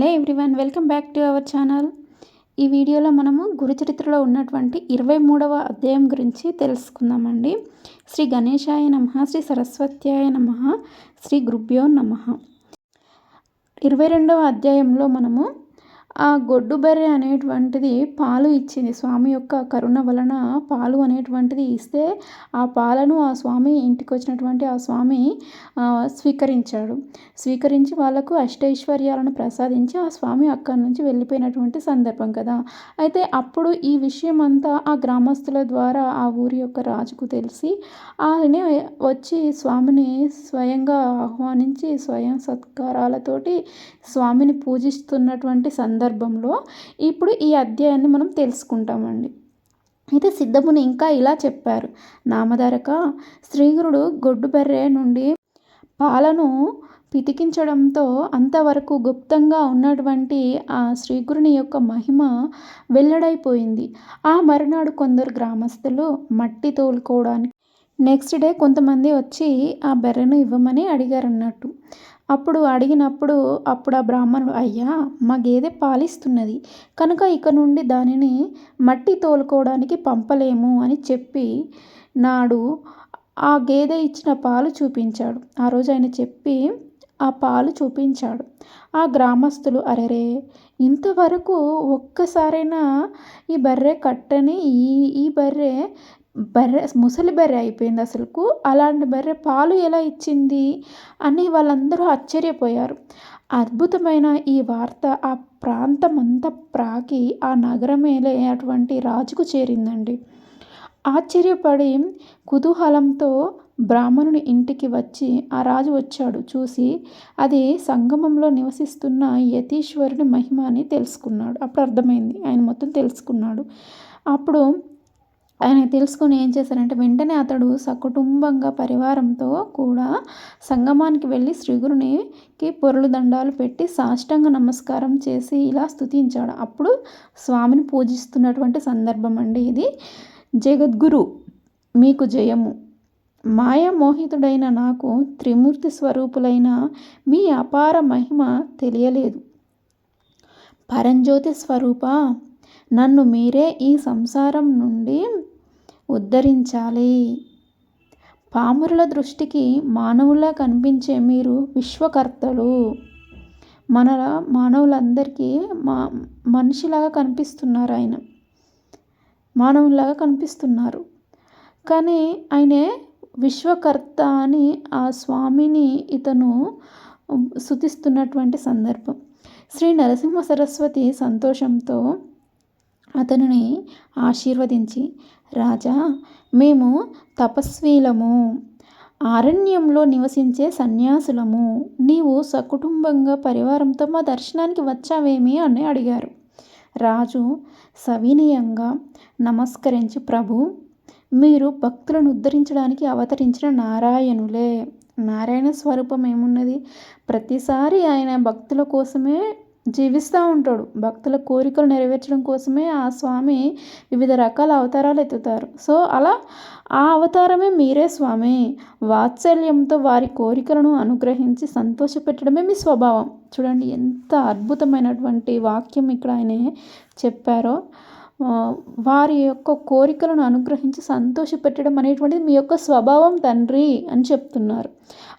Hello everyone welcome back to our channel. ఈ వీడియోలో మనము గురుచరిత్రలో ఉన్నటువంటి ఇరవై మూడవ అధ్యాయం గురించి తెలుసుకుందామండి. శ్రీ గణేశాయ నమ శ్రీ సరస్వత్యాయ నమ శ్రీ గురుభ్యో నమ. ఇరవై రెండవ అధ్యాయంలో మనము ఆ గొడ్డు బర్రె అనేటువంటిది పాలు ఇచ్చింది. స్వామి యొక్క కరుణ వలన పాలు అనేటువంటిది ఇస్తే ఆ పాలను ఆ స్వామి ఇంటికి వచ్చినటువంటి ఆ స్వామి స్వీకరించాడు. స్వీకరించి వాళ్ళకు అష్టైశ్వర్యాలను ప్రసాదించి ఆ స్వామి అక్కడి నుంచి వెళ్ళిపోయినటువంటి సందర్భం కదా. అయితే అప్పుడు ఈ విషయం అంతా ఆ గ్రామస్తుల ద్వారా ఆ ఊరి యొక్క రాజుకు తెలిసి ఆయన వచ్చి స్వామిని స్వయంగా ఆహ్వానించి స్వయం సత్కారాలతోటి స్వామిని పూజిస్తున్నటువంటి సందర్భం సందర్భంలో ఇప్పుడు ఈ అధ్యాయాన్ని మనం తెలుసుకుంటామండి. అయితే సిద్ధముని ఇంకా ఇలా చెప్పారు. నామధారక శ్రీగురుడు గొడ్డు బర్రె నుండి పాలను పితికించడంతో అంతవరకు గుప్తంగా ఉన్నటువంటి ఆ శ్రీగురుని యొక్క మహిమ వెల్లడైపోయింది. ఆ మరునాడు కొందరు గ్రామస్తులు మట్టి తోలుకోవడానికి నెక్స్ట్ డే కొంతమంది వచ్చి ఆ బెర్రెను ఇవ్వమని అడిగారన్నట్టు. అప్పుడు అడిగినప్పుడు అప్పుడు ఆ బ్రాహ్మణుడు అయ్యా మా గేదె పాలిస్తున్నది. కనుక ఇక నుండి దానిని మట్టి తోలుకోవడానికి పంపలేము అని చెప్పి నాడు ఆ గేదె ఇచ్చిన పాలు చూపించాడు. ఆ రోజు ఆయన చెప్పి ఆ పాలు చూపించాడు. ఆ గ్రామస్తులు అరెరే ఇంతవరకు ఒక్కసారైనా ఈ బర్రె కట్టని ఈ ఈ బర్రె బర్రె ముసలి బర్రె అయిపోయింది అసలుకు. అలాంటి బర్రె పాలు ఎలా ఇచ్చింది అని వాళ్ళందరూ ఆశ్చర్యపోయారు. అద్భుతమైన ఈ వార్త ఆ ప్రాంతం అంతా ప్రాకి ఆ నగరమేలే అటువంటి రాజుకు చేరిందండి. ఆశ్చర్యపడి కుతూహలంతో బ్రాహ్మణుని ఇంటికి వచ్చి ఆ రాజు వచ్చాడు చూసి అది సంగమంలో నివసిస్తున్న యతీశ్వరుని మహిమ అని తెలుసుకున్నాడు. అప్పుడు అర్థమైంది ఆయన మొత్తం తెలుసుకున్నాడు. అప్పుడు ఆయన తెలుసుకొని ఏం చేశారంటే వెంటనే అతడు సకుటుంబంగా పరివారంతో కూడా సంగమానికి వెళ్ళి శ్రీగురునికి పొరులు దండాలు పెట్టి సాష్టాంగ నమస్కారం చేసి ఇలా స్థుతించాడు అప్పుడు స్వామిని పూజిస్తున్నటువంటి సందర్భం అండి ఇది. జగద్గురు మీకు జయము. మాయామోహితుడైన నాకు త్రిమూర్తి స్వరూపులైన మీ అపార మహిమ తెలియలేదు. పరంజ్యోతి స్వరూప నన్ను మీరే ఈ సంసారం నుండి ఉద్ధరించాలి. పామురుల దృష్టికి మానవులా కనిపించే మీరు విశ్వకర్తలు. మన మానవులందరికీ మా మనిషిలాగా కనిపిస్తున్నారు ఆయన. మానవులాగా కనిపిస్తున్నారు. కానీ ఆయనే విశ్వకర్త అని ఆ స్వామిని ఇతను శుతిస్తున్నటువంటి సందర్భం. శ్రీ నరసింహ సరస్వతి సంతోషంతో అతనిని ఆశీర్వదించి రాజా మేము తపస్వీలము అరణ్యంలో నివసించే సన్యాసులము. నీవు సకుటుంబంగా పరివారంతో మా దర్శనానికి వచ్చావేమి? అని అడిగారు. రాజు సవినయంగా నమస్కరించి ప్రభు మీరు భక్తులను ఉద్ధరించడానికి అవతరించిన నారాయణులే. నారాయణ స్వరూపం ఏమున్నది? ప్రతిసారి ఆయన భక్తుల కోసమే జీవిస్తూ ఉంటాడు. భక్తుల కోరికలు నెరవేర్చడం కోసమే ఆ స్వామి వివిధ రకాల అవతారాలు ఎత్తుతారు. సో అలా ఆ అవతారమే మీరే స్వామి. వాత్సల్యంతో వారి కోరికలను అనుగ్రహించి సంతోషపెట్టడమే మీ స్వభావం. చూడండి ఎంత అద్భుతమైనటువంటి వాక్యం ఇక్కడ ఆయన చెప్పారో. వారి యొక్క కోరికలను అనుగ్రహించి సంతోషపెట్టడం అనేటువంటిది మీ యొక్క స్వభావం తండ్రి అని చెప్తున్నారు.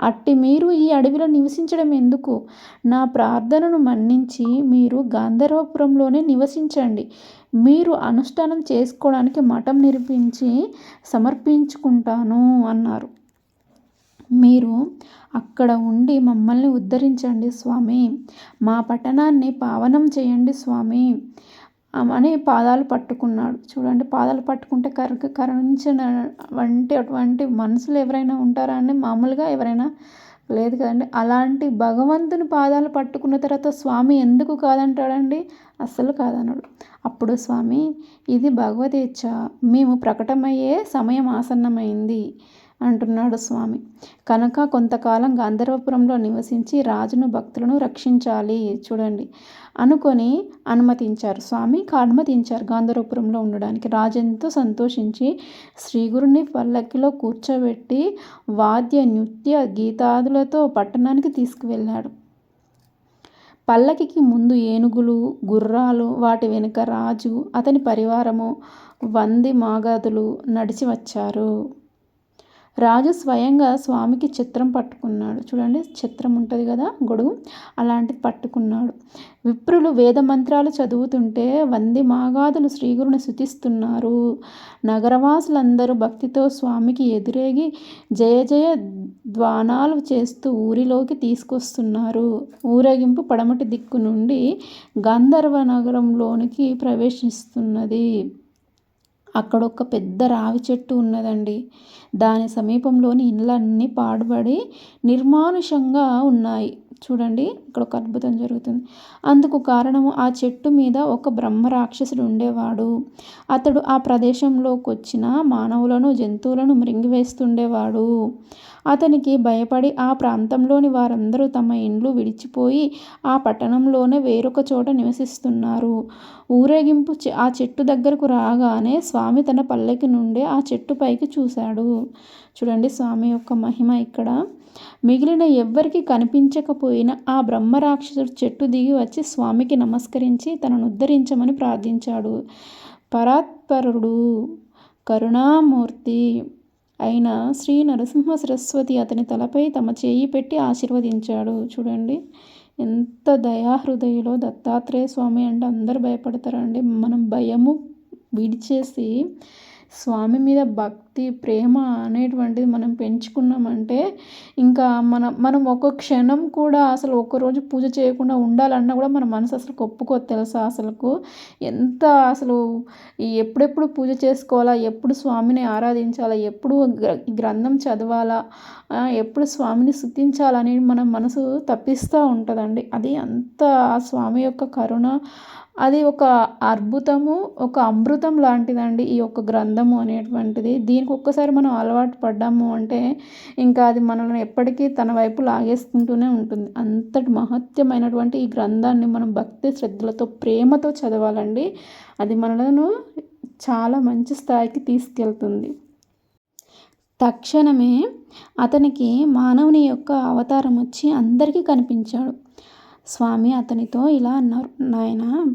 అట్టి మీరు ఈ అడవిలో నివసించడం ఎందుకు? నా ప్రార్థనను మన్నించి మీరు గాంధర్వపురంలోనే నివసించండి. మీరు అనుష్ఠానం చేసుకోవడానికి మఠం నిర్మించి సమర్పించుకుంటాను అన్నారు. మీరు అక్కడ ఉండి మమ్మల్ని ఉద్ధరించండి స్వామి. మా పట్టణాన్ని పావనం చేయండి స్వామి. అని పాదాలు పట్టుకున్నాడు. చూడండి పాదాలు పట్టుకుంటే కర కరుణించిన వంటి అటువంటి మనుషులు ఎవరైనా ఉంటారా అండి? మామూలుగా ఎవరైనా లేదు కదండి. అలాంటి భగవంతుని పాదాలు పట్టుకున్న తర్వాత స్వామి ఎందుకు కాదంటాడండి? అస్సలు కాదన్నాడు అప్పుడు స్వామి ఇది భగవదేచ్ఛ మేము ప్రకటమయ్యే సమయం ఆసన్నమైంది. అంటున్నాడు స్వామి. కనుక కొంతకాలం గాంధర్వపురంలో నివసించి రాజును భక్తులను రక్షించాలి చూడండి అనుకొని అనుమతించారు. స్వామికి అనుమతించారు గాంధర్వపురంలో ఉండడానికి. రాజు ఎంతో సంతోషించి శ్రీగురుని పల్లకిలో కూర్చోబెట్టి వాద్య నృత్య గీతాదులతో పట్టణానికి తీసుకువెళ్ళాడు. పల్లకికి ముందు ఏనుగులు గుర్రాలు వాటి వెనుక రాజు అతని పరివారము వంది మాగాదులు నడిచి వచ్చారు రాజు స్వయంగా స్వామికి చిత్రం పట్టుకున్నాడు. చూడండి చిత్రం ఉంటుంది కదా గొడుగు? అలాంటిది పట్టుకున్నాడు. విప్రులు వేద మంత్రాలు చదువుతుంటే వంది మాగాదులు శ్రీగురుని శుతిస్తున్నారు నగరవాసులందరూ భక్తితో స్వామికి ఎదురేగి జయ జయ ద్వానాలు చేస్తూ ఊరిలోకి తీసుకొస్తున్నారు. ఊరేగింపు పడమటి దిక్కు నుండి గంధర్వ నగరంలోనికి ప్రవేశిస్తున్నది. అక్కడ ఒక పెద్ద రావి చెట్టు ఉన్నదండి. దాని సమీపంలోని ఇళ్ళన్నీ పాడుబడి నిర్మానుషంగా ఉన్నాయి. చూడండి ఇక్కడ ఒక అద్భుతం జరుగుతుంది. అందుకు కారణము ఆ చెట్టు మీద ఒక బ్రహ్మ రాక్షసుడు ఉండేవాడు. అతడు ఆ ప్రదేశంలోకి వచ్చిన మానవులను జంతువులను మృంగివేస్తుండేవాడు. అతనికి భయపడి ఆ ప్రాంతంలోని వారందరూ తమ ఇండ్లు విడిచిపోయి ఆ పట్టణంలోనే వేరొక చోట నివసిస్తున్నారు. ఊరేగింపు ఆ చెట్టు దగ్గరకు రాగానే స్వామి తన పల్లెకి నుండే ఆ చెట్టు పైకి చూశాడు. చూడండి స్వామి యొక్క మహిమ ఇక్కడ. మిగిలిన ఎవ్వరికి కనిపించకపోయినా ఆ బ్రహ్మరాక్షసుడు చెట్టు దిగి వచ్చి స్వామికి నమస్కరించి తనను ఉద్ధరించమని ప్రార్థించాడు. పరాత్పరుడు కరుణామూర్తి అయిన శ్రీ నరసింహ సరస్వతి అతని తలపై తమ చేయి పెట్టి ఆశీర్వదించాడు. చూడండి ఎంత దయాహృదయలో దత్తాత్రేయ స్వామి అంటే అందరు భయపడతారండి. మనం భయము విడిచేసి స్వామి మీద భక్తి ప్రేమ అనేటువంటిది మనం పెంచుకున్నామంటే ఇంకా మన మనం ఒక క్షణం కూడా అసలు ఒక్కరోజు పూజ చేయకుండా ఉండాలన్నా కూడా మన మనసు అసలు ఒప్పుకోదు తెలుసా అసలుకు? ఎంత అసలు ఎప్పుడెప్పుడు పూజ చేసుకోవాలా? ఎప్పుడు స్వామిని ఆరాధించాలా? ఎప్పుడు గ్రంథం చదవాలా? ఎప్పుడు స్వామిని స్థుతించాలని మన మనసు తప్పిస్తూ ఉంటుందండి. అది అంత ఆ స్వామి యొక్క కరుణ అది ఒక అద్భుతము ఒక అమృతం లాంటిదండి ఈ యొక్క గ్రంథము అనేటువంటిది. దీని ఒక్కసారి మనం అలవాటు పడ్డాము అంటే ఇంకా అది మనల్ని ఎప్పటికీ తన వైపు లాగేసుకుంటూనే ఉంటుంది. అంతటి మహత్యమైనటువంటి ఈ గ్రంథాన్ని మనం భక్తి శ్రద్ధలతో ప్రేమతో చదవాలండి. అది మనలను చాలా మంచి స్థాయికి తీసుకెళ్తుంది. తక్షణమే అతనికి మానవుని యొక్క అవతారం వచ్చి అందరికీ కనిపించాడు. స్వామి అతనితో ఇలా అన్నారు నాయన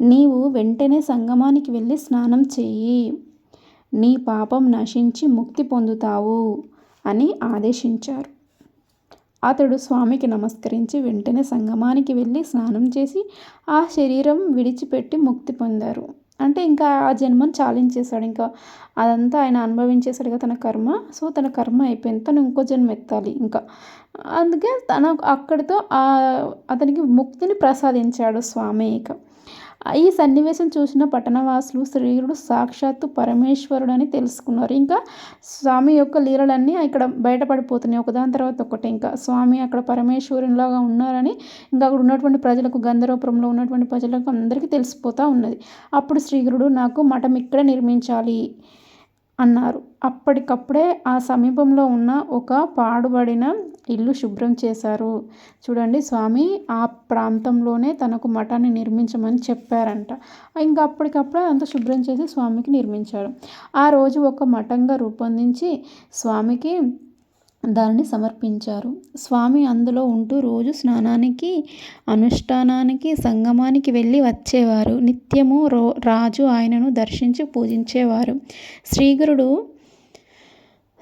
నీవు వెంటనే సంగమానికి వెళ్ళి స్నానం చెయ్యి. నీ పాపం నశించి ముక్తి పొందుతావు అని ఆదేశించారు. అతడు స్వామికి నమస్కరించి వెంటనే సంగమానికి వెళ్ళి స్నానం చేసి ఆ శరీరం విడిచిపెట్టి ముక్తి పొందారు. అంటే ఇంకా ఆ జన్మను చాలించేశాడు. ఇంకా అదంతా ఆయన అనుభవించేశాడు కదా తన కర్మ. సో తన కర్మ అయిపోయింది. తను ఇంకో జన్మ ఎత్తాలి. ఇంకా అందుకే తన అక్కడితో అతనికి ముక్తిని ప్రసాదించాడు స్వామి ఇక. ఈ సన్నివేశం చూసిన పట్టణవాసులు శ్రీరుడు సాక్షాత్తు పరమేశ్వరుడు అని తెలుసుకున్నారు. ఇంకా స్వామి యొక్క లీలలన్నీ ఇక్కడ బయటపడిపోతున్నాయి. ఒకదాని తర్వాత ఒకటి ఇంకా స్వామి అక్కడ పరమేశ్వరునిలాగా ఉన్నారని ఇంకా అక్కడ ఉన్నటువంటి ప్రజలకు గంధర్వపురంలో ఉన్నటువంటి ప్రజలకు అందరికీ తెలిసిపోతూ ఉన్నది. అప్పుడు శ్రీగురుడు నాకు మఠం ఇక్కడే నిర్మించాలి. అన్నారు. అప్పటికప్పుడే ఆ సమీపంలో ఉన్న ఒక పాడుబడిన ఇల్లు శుభ్రం చేశారు. చూడండి స్వామి ఆ ప్రాంతంలోనే తనకు మఠాన్ని నిర్మించమని చెప్పారంట. ఇంకా అప్పటికప్పుడే అంత శుభ్రం చేసి స్వామికి నిర్మించారు. ఆ రోజు ఒక మఠంగా రూపొందించి స్వామికి దానిని సమర్పించారు. స్వామి అందులో ఉంటూ రోజు స్నానానికి అనుష్ఠానానికి సంగమానికి వెళ్ళి వచ్చేవారు. నిత్యము రో రాజు ఆయనను దర్శించి పూజించేవారు. శ్రీగురుడు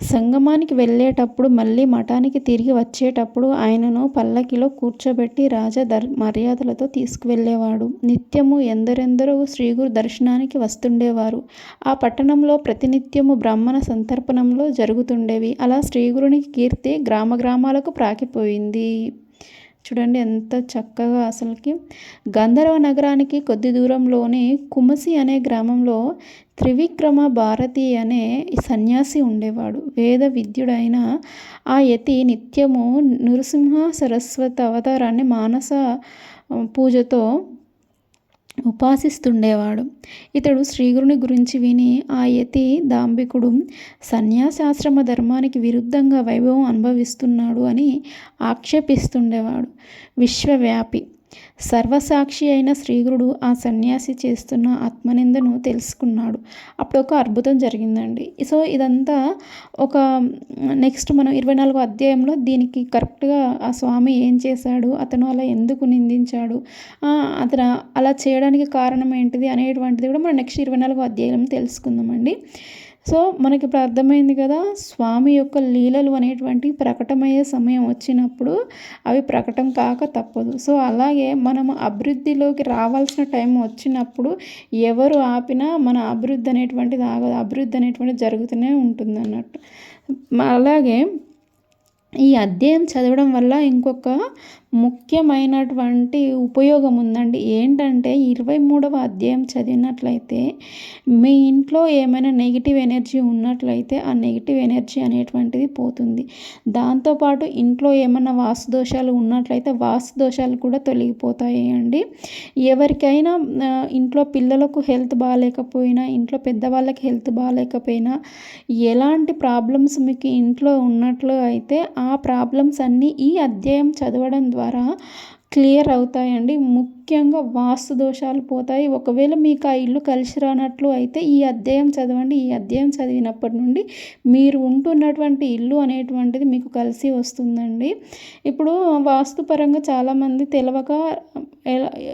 సంగమానికి వెళ్ళేటప్పుడు మళ్ళీ మఠానికి తిరిగి వచ్చేటప్పుడు ఆయనను పల్లకిలో కూర్చోబెట్టి రాజా దర్ మర్యాదలతో తీసుకువెళ్ళేవాడు. నిత్యము ఎందరెందరో శ్రీగురు దర్శనానికి వస్తుండేవారు. ఆ పట్టణంలో ప్రతినిత్యము బ్రాహ్మణ సంతర్పణంలో జరుగుతుండేవి. అలా శ్రీగురుని కీర్తి గ్రామ గ్రామాలకు ప్రాకిపోయింది. చూడండి ఎంత చక్కగా అసలుకి. గంధర్వ నగరానికి కొద్ది దూరంలోనే కుమసి అనే గ్రామంలో త్రివిక్రమ భారతి అనే సన్యాసి ఉండేవాడు. వేద విద్యుడైన ఆ యతి నిత్యము నృసింహ సరస్వతి అవతారాన్ని మానస పూజతో ఉపాసిస్తుండేవాడు. ఇతడు శ్రీగురుని గురించి విని ఆ యతి దాంబికుడు సన్యాసాశ్రమ ధర్మానికి విరుద్ధంగా వైభవం అనుభవిస్తున్నాడు అని ఆక్షేపిస్తుండేవాడు. విశ్వవ్యాపి సర్వసాక్షి అయిన శ్రీగురుడు ఆ సన్యాసి చేస్తున్న ఆత్మనిందను తెలుసుకున్నాడు. అప్పుడు ఒక అద్భుతం జరిగిందండి. సో ఇదంతా ఒక నెక్స్ట్ మనం ఇరవై నాలుగో అధ్యాయంలో దీనికి కరెక్ట్గా ఆ స్వామి ఏం చేశాడు అతను అలా ఎందుకు నిందించాడు అతను అలా చేయడానికి కారణం ఏంటిది అనేటువంటిది కూడా మనం నెక్స్ట్ ఇరవై నాలుగో అధ్యాయం తెలుసుకుందామండి. సో మనకి ఇప్పుడు అర్థమైంది కదా స్వామి యొక్క లీలలు అనేటువంటి ప్రకటమయ్యే సమయం వచ్చినప్పుడు అవి ప్రకటం కాక తప్పదు. సో అలాగే మనం అభివృద్ధిలోకి రావాల్సిన టైం వచ్చినప్పుడు ఎవరు ఆపినా మన అభివృద్ధి అనేటువంటిది ఆగదు. అభివృద్ధి అనేటువంటిది జరుగుతూనే ఉంటుంది అన్నట్టు అలాగే ఈ అధ్యాయం చదవడం వల్ల ఇంకొక ముఖ్యమైనటువంటి ఉపయోగం ఉందండి. ఏంటంటే ఇరవై మూడవ అధ్యాయం చదివినట్లయితే మీ ఇంట్లో ఏమైనా నెగిటివ్ ఎనర్జీ ఉన్నట్లయితే ఆ నెగిటివ్ ఎనర్జీ అనేటువంటిది పోతుంది. దాంతోపాటు ఇంట్లో ఏమైనా వాస్తు దోషాలు ఉన్నట్లయితే వాసు దోషాలు కూడా తొలగిపోతాయి అండి ఎవరికైనా ఇంట్లో పిల్లలకు హెల్త్ బాగాలేకపోయినా ఇంట్లో పెద్దవాళ్ళకి హెల్త్ బాగాలేకపోయినా ఎలాంటి ప్రాబ్లమ్స్ మీకు ఇంట్లో ఉన్నట్లు అయితే ఆ ప్రాబ్లమ్స్ అన్నీ ఈ అధ్యాయం చదవడం ద్వారా வரா క్లియర్ అవుతాయండి. ముఖ్యంగా వాస్తు దోషాలు పోతాయి. ఒకవేళ మీకు ఆ ఇల్లు కలిసి రానట్లు అయితే ఈ అధ్యాయం చదవండి. ఈ అధ్యాయం చదివినప్పటి నుండి మీరు ఉంటున్నటువంటి ఇల్లు అనేటువంటిది మీకు కలిసి వస్తుందండి. ఇప్పుడు వాస్తుపరంగా చాలామంది తెలవక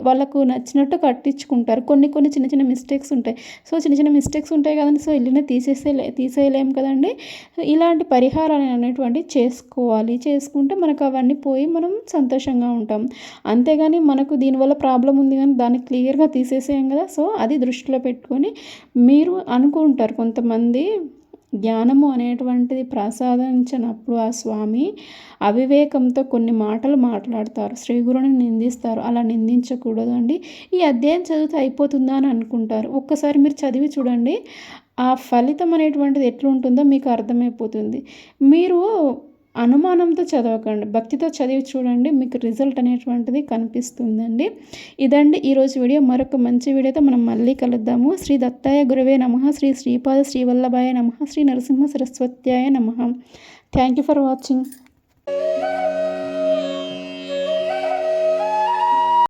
వాళ్ళకు నచ్చినట్టు కట్టించుకుంటారు. కొన్ని కొన్ని చిన్న చిన్న మిస్టేక్స్ ఉంటాయి. సో చిన్న చిన్న మిస్టేక్స్ ఉంటాయి కదండి. సో ఇల్లుని తీసేసే తీసేయలేము కదండి. ఇలాంటి పరిహారాలు అనేటువంటి చేసుకోవాలి. చేసుకుంటే మనకు అవన్నీ పోయి మనం సంతోషంగా ఉంటాం. అంతేగాని మనకు దీనివల్ల ప్రాబ్లం ఉంది కానీ దాన్ని క్లియర్గా తీసేసేయం కదా. సో అది దృష్టిలో పెట్టుకొని మీరు అనుకుంటారు కొంతమంది జ్ఞానము అనేటువంటిది ప్రసాదించినప్పుడు ఆ స్వామి అవివేకంతో కొన్ని మాటలు మాట్లాడతారు. శ్రీ గురుని నిందిస్తారు. అలా నిందించకూడదు అండి ఈ అధ్యాయం చదివితే అయిపోతుందా అని అనుకుంటారు. ఒక్కసారి మీరు చదివి చూడండి. ఆ ఫలితం అనేటువంటిది ఎట్లుంటుందో మీకు అర్థమైపోతుంది. మీరు అనుమానంతో చదవకండి. భక్తితో చదివి చూడండి. మీకు రిజల్ట్ అనేటువంటిది కనిపిస్తుందండి. ఇదండి ఈరోజు వీడియో. మరొక మంచి వీడియోతో మనం మళ్ళీ కలుద్దాము. శ్రీ దత్తాయ గురువే నమ. శ్రీ శ్రీపాద శ్రీవల్లభాయ నమ. శ్రీ నరసింహ సరస్వత్యాయ నమ. Thank you for watching